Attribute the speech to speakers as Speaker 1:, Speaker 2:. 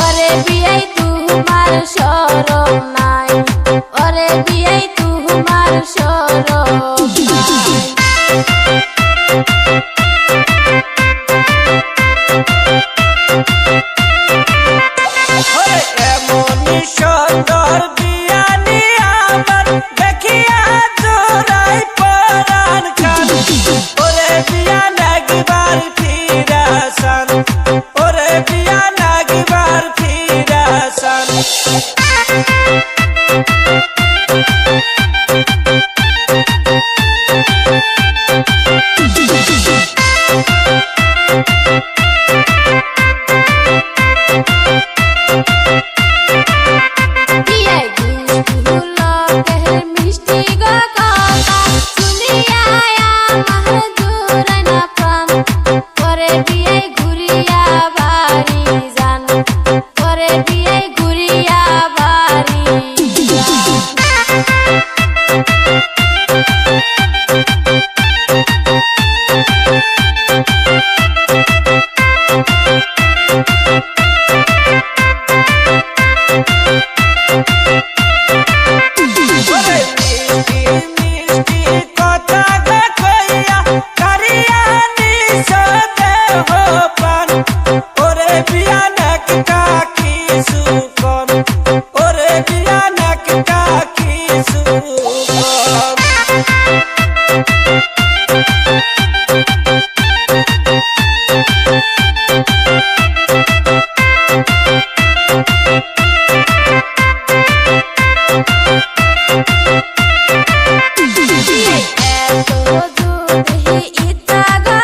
Speaker 1: ওরে
Speaker 2: বিয়াই তোমার শরম যদি ইচ্ছা গো